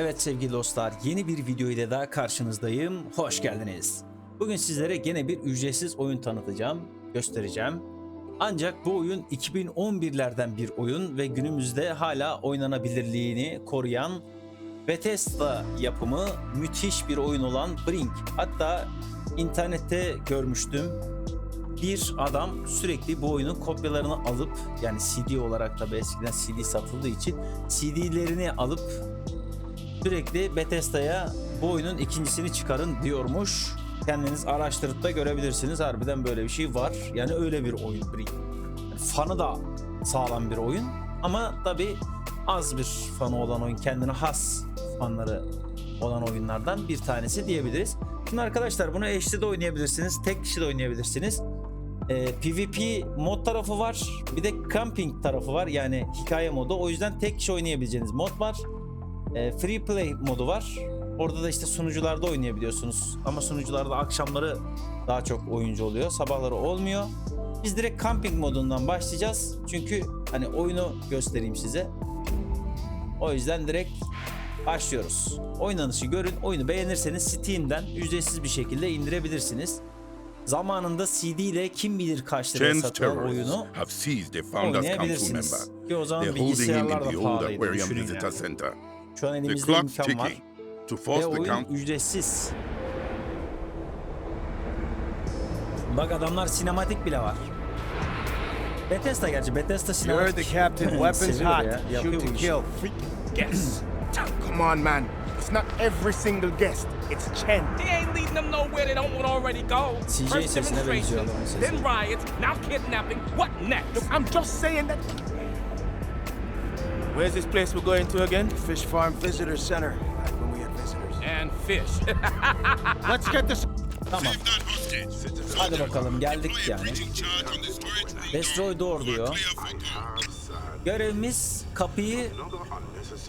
Evet sevgili dostlar yeni bir video ile daha karşınızdayım. Hoş geldiniz. Bugün sizlere gene bir ücretsiz oyun tanıtacağım, göstereceğim. Ancak bu oyun 2011'lerden bir oyun ve günümüzde hala oynanabilirliğini koruyan Bethesda yapımı müthiş bir oyun olan Brink. Hatta internette görmüştüm. Bir adam sürekli bu oyunun kopyalarını alıp yani CD olarak tabi eskiden CD satıldığı için CD'lerini alıp sürekli Bethesda'ya bu oyunun ikincisini çıkarın diyormuş. Kendiniz araştırıp da görebilirsiniz. Harbiden böyle bir şey var. Yani öyle bir oyun. Yani fanı da sağlam bir oyun. Ama tabi az bir fanı olan oyun. Kendine has fanları olan oyunlardan bir tanesi diyebiliriz. Şimdi arkadaşlar bunu eşli de oynayabilirsiniz. Tek kişi de oynayabilirsiniz. Ee, PvP mod tarafı var. Bir de camping tarafı var. Yani hikaye modu. O yüzden tek kişi oynayabileceğiniz mod var. E, free play modu var. Orada da işte sunucularda oynayabiliyorsunuz. Ama sunucularda akşamları daha çok oyuncu oluyor. Sabahları olmuyor. Biz direkt camping modundan başlayacağız. Çünkü hani oyunu göstereyim size. O yüzden direkt başlıyoruz. Oynanışı görün. Oyunu beğenirseniz Steam'den ücretsiz bir şekilde indirebilirsiniz. Zamanında CD ile kim bilir kaç liraya satılan oyunu oynayabilirsiniz. Ki o zaman bilgisayarlar da pahalıydı. Düşünün yani. Şu an The elimizde imkan var. ticking. To Ve force the oyun count, ücretsiz. Bak adamlar sinematik bile var. Bethesda gerçi Bethesda You heard sinematik. the captain. Weapons hot. ya, Shoot to kill. Guess. Come on, man. It's not every single guest. It's Chen. He ain't leading them nowhere they don't want already go. CJ First sesine benziyor demonstration, adamın sesi. then riots, now kidnapping. What next? Look, I'm just saying that. Where's this place we're going to again? Fish Farm Visitor Center. Back when we had visitors. And fish. Let's get this. Tamam. Hadi bakalım geldik yani. Destroy door diyor. Görevimiz kapıyı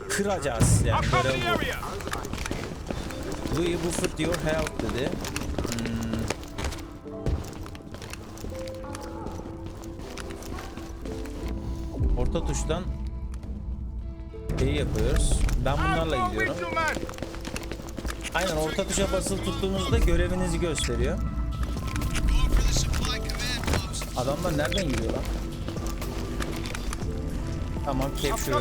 kıracağız yani görev bu. Louis Buford diyor help dedi. Hmm. Orta tuştan şeyi yapıyoruz. Ben bunlarla gidiyorum. Aynen orta tuşa basılı tuttuğumuzda görevinizi gösteriyor. Adamlar nereden geliyor lan? Tamam capture.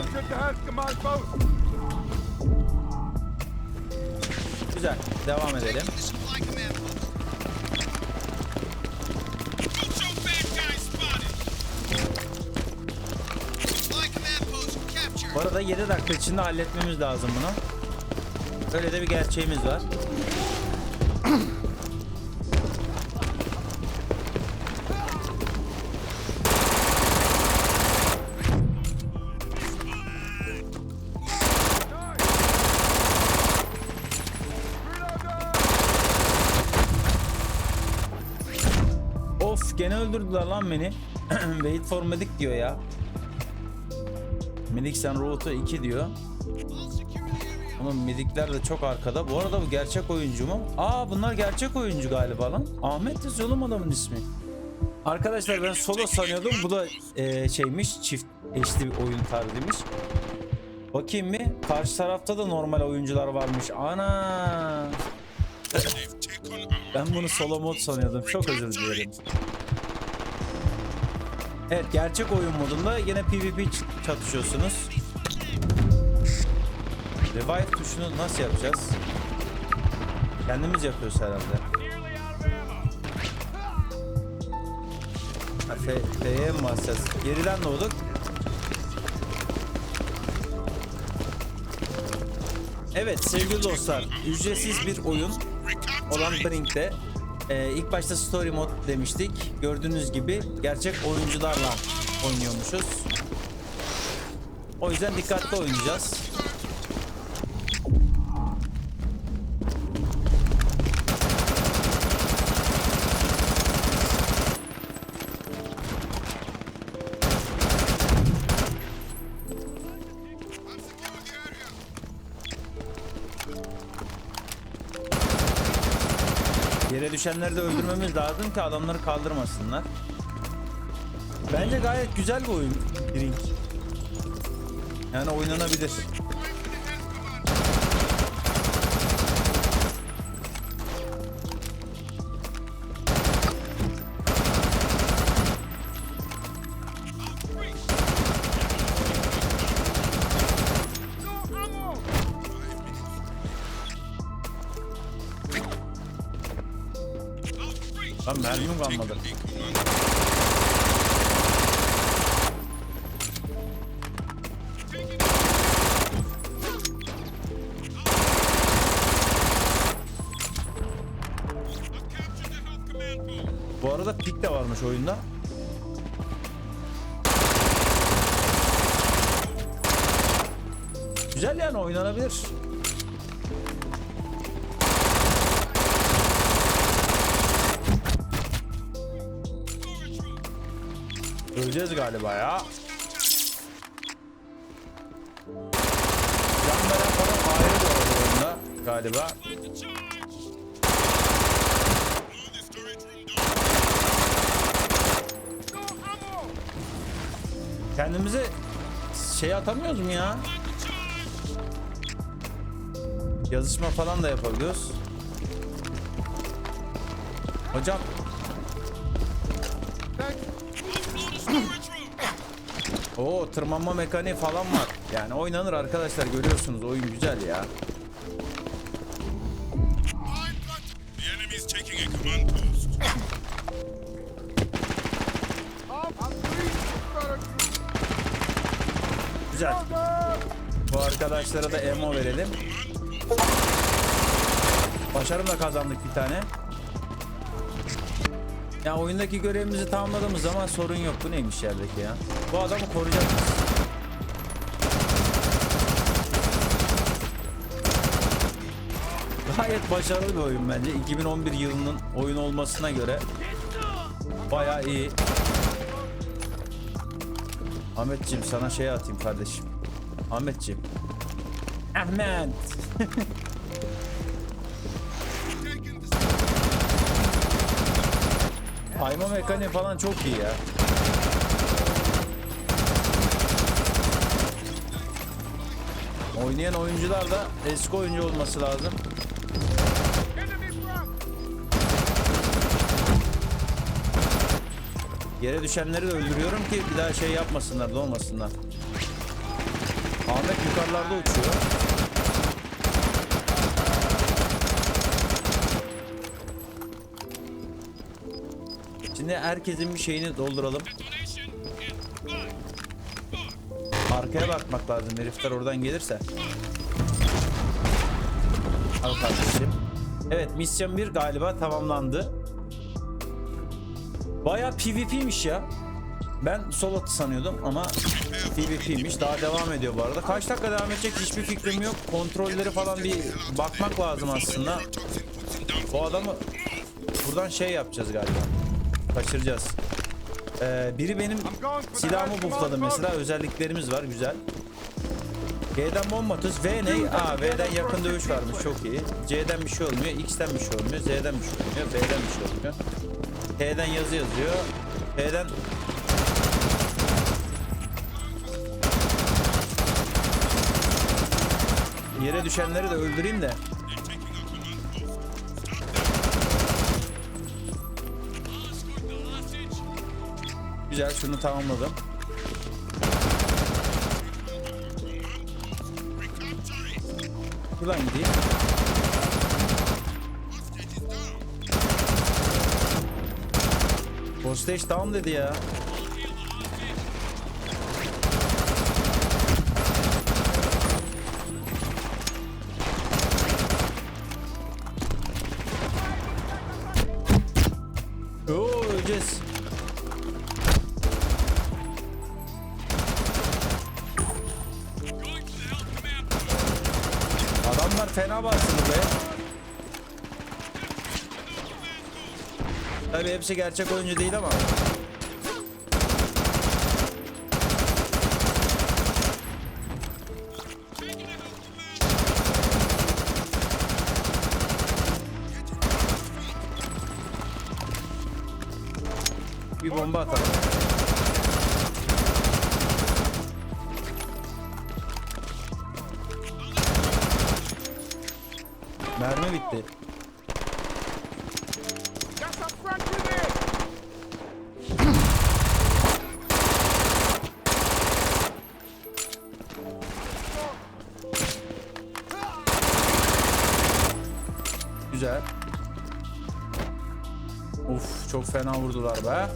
Güzel. Devam edelim. Bu arada 7 dakika içinde halletmemiz lazım bunu. Böyle de bir gerçeğimiz var. Of gene öldürdüler lan beni. Wait for medic diyor ya. Medic sen route 2 diyor. Ama medikler de çok arkada. Bu arada bu gerçek oyuncu mu? Aa bunlar gerçek oyuncu galiba lan. Ahmet yazıyor oğlum adamın ismi. Arkadaşlar ben solo sanıyordum. Bu da e, şeymiş çift eşli bir oyun tarzıymış. Bakayım mı? Karşı tarafta da normal oyuncular varmış. Ana. Ben bunu solo mod sanıyordum. Çok özür dilerim. Evet gerçek oyun modunda yine PvP çatışıyorsunuz. Revive tuşunu nasıl yapacağız? Kendimiz yapıyoruz herhalde. F'ye mi basacağız? Geriden doğduk. Evet sevgili dostlar, ücretsiz bir oyun olan Brink'te e, ilk başta story mod demiştik. Gördüğünüz gibi gerçek oyuncularla oynuyormuşuz. O yüzden dikkatli oynayacağız. Düşenleri de öldürmemiz lazım ki adamları kaldırmasınlar. Bence gayet güzel bir oyun Brink. Yani oynanabilir. Lan mermim kalmadı. Bu arada pik de varmış oyunda. Güzel yani oynanabilir. Öleceğiz galiba ya. Can veren falan ayrı bu oyunda galiba. Kendimize şey atamıyoruz mu ya? Yazışma falan da yapabiliyoruz. Hocam Oo tırmanma mekaniği falan var. Yani oynanır arkadaşlar görüyorsunuz oyun güzel ya. Güzel. Bu arkadaşlara da emo verelim. Başarımla kazandık bir tane. Ya oyundaki görevimizi tamamladığımız zaman sorun yok. Bu neymiş yerdeki ya? Bu adamı koruyacağız biz. Gayet başarılı bir oyun bence. 2011 yılının oyun olmasına göre bayağı iyi. Ahmetciğim sana şey atayım kardeşim. Ahmetciğim. Ahmet. Ayma mekaniği falan çok iyi ya. Oynayan oyuncular da eski oyuncu olması lazım. Yere düşenleri de öldürüyorum ki bir daha şey yapmasınlar, dolmasınlar. Ahmet yukarılarda uçuyor. Şimdi herkesin bir şeyini dolduralım. Arkaya bakmak lazım herifler oradan gelirse. Al kardeşim. Evet misyon 1 galiba tamamlandı. Baya PvP'miş ya. Ben solo sanıyordum ama PvP'miş. Daha devam ediyor bu arada. Kaç dakika devam edecek hiçbir fikrim yok. Kontrolleri falan bir bakmak lazım aslında. Bu adamı buradan şey yapacağız galiba. Kaçıracağız. Ee, biri benim silahımı buffladı mesela. Özelliklerimiz var güzel. G'den bomba atıyoruz. V ne? Aa V'den yakın dövüş varmış çok iyi. C'den bir şey olmuyor. X'ten bir şey olmuyor. Z'den bir şey olmuyor. B'den bir şey olmuyor. T'den yazı yazıyor. T'den Yere düşenleri de öldüreyim de. Güzel şunu tamamladım. Buradan gideyim. Hostage down dedi ya. Adamlar fena bastırdı be. Tabii hepsi gerçek oyuncu değil ama. Bir bomba atalım. Mermi bitti. Güzel. Uf çok fena vurdular be.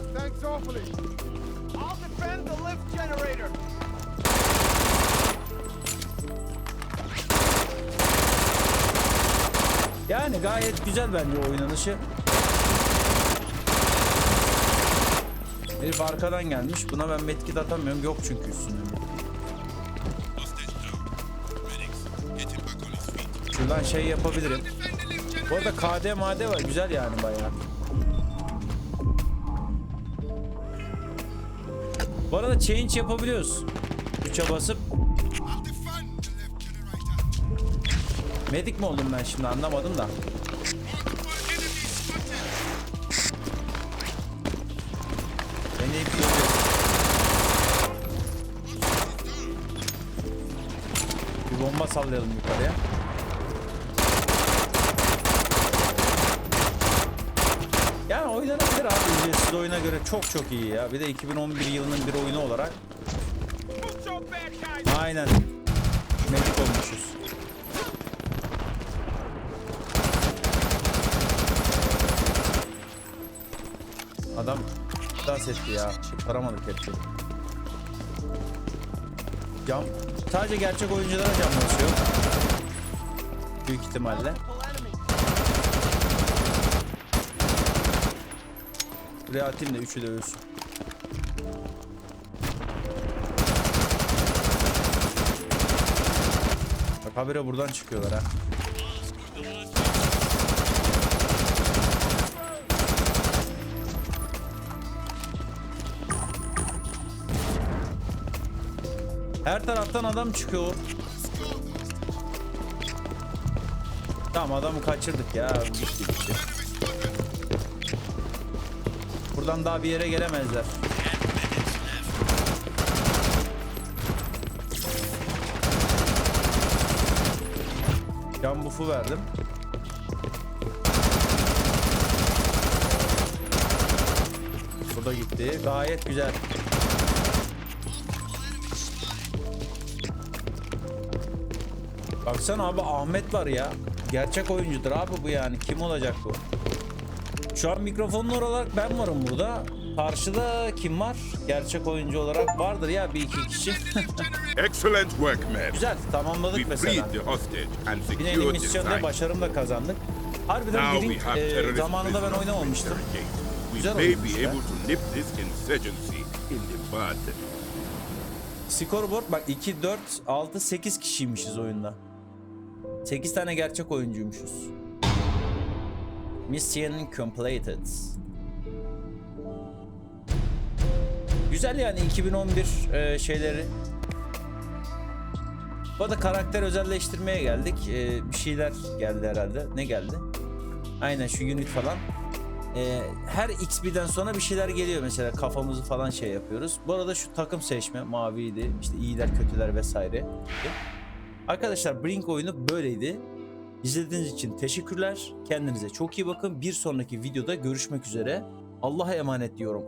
Yani gayet güzel bence oynanışı. Herif arkadan gelmiş. Buna ben medkit atamıyorum. Yok çünkü üstünde. Şuradan şey yapabilirim. Bu arada KD made var. Güzel yani bayağı. Bu arada change yapabiliyoruz. 3'e basıp medik mi oldum ben şimdi anlamadım da. Beni yoruyor. Bir bomba sallayalım yukarıya. Yani oynanabilir abi. Ücretsiz oyuna göre çok çok iyi ya. Bir de 2011 yılının bir oyunu olarak. Aynen. Medik olmuşuz. Dans etti ya. Kurtaramadık hepsi. Cam. Sadece gerçek oyunculara cam basıyor. Büyük ihtimalle. Buraya atayım da üçü de ölsün. Bak habire buradan çıkıyorlar ha. Her taraftan adam çıkıyor. Tamam adamı kaçırdık ya. Bitti bitti. Buradan daha bir yere gelemezler. Can bufu verdim. Bu gitti. Gayet güzel. Baksana abi Ahmet var ya. Gerçek oyuncudur abi bu yani. Kim olacak bu? Şu an mikrofonun olarak ben varım burada. Karşıda kim var? Gerçek oyuncu olarak vardır ya bir iki kişi. Excellent work, men. Güzel tamamladık mesela. Yine misyonda başarım da kazandık. Harbiden Now have e, zamanında ben oynamamıştım. Güzel bud. Scoreboard bak 2, 4, 6, 8 kişiymişiz oyunda. 8 tane gerçek oyuncuymuşuz. Mission completed. Güzel yani 2011 e, şeyleri. Bu arada karakter özelleştirmeye geldik. E, bir şeyler geldi herhalde. Ne geldi? Aynen şu unit falan. E, her XP'den sonra bir şeyler geliyor mesela kafamızı falan şey yapıyoruz. Bu arada şu takım seçme maviydi. İşte iyiler kötüler vesaire. Arkadaşlar Brink oyunu böyleydi. İzlediğiniz için teşekkürler. Kendinize çok iyi bakın. Bir sonraki videoda görüşmek üzere. Allah'a emanet diyorum.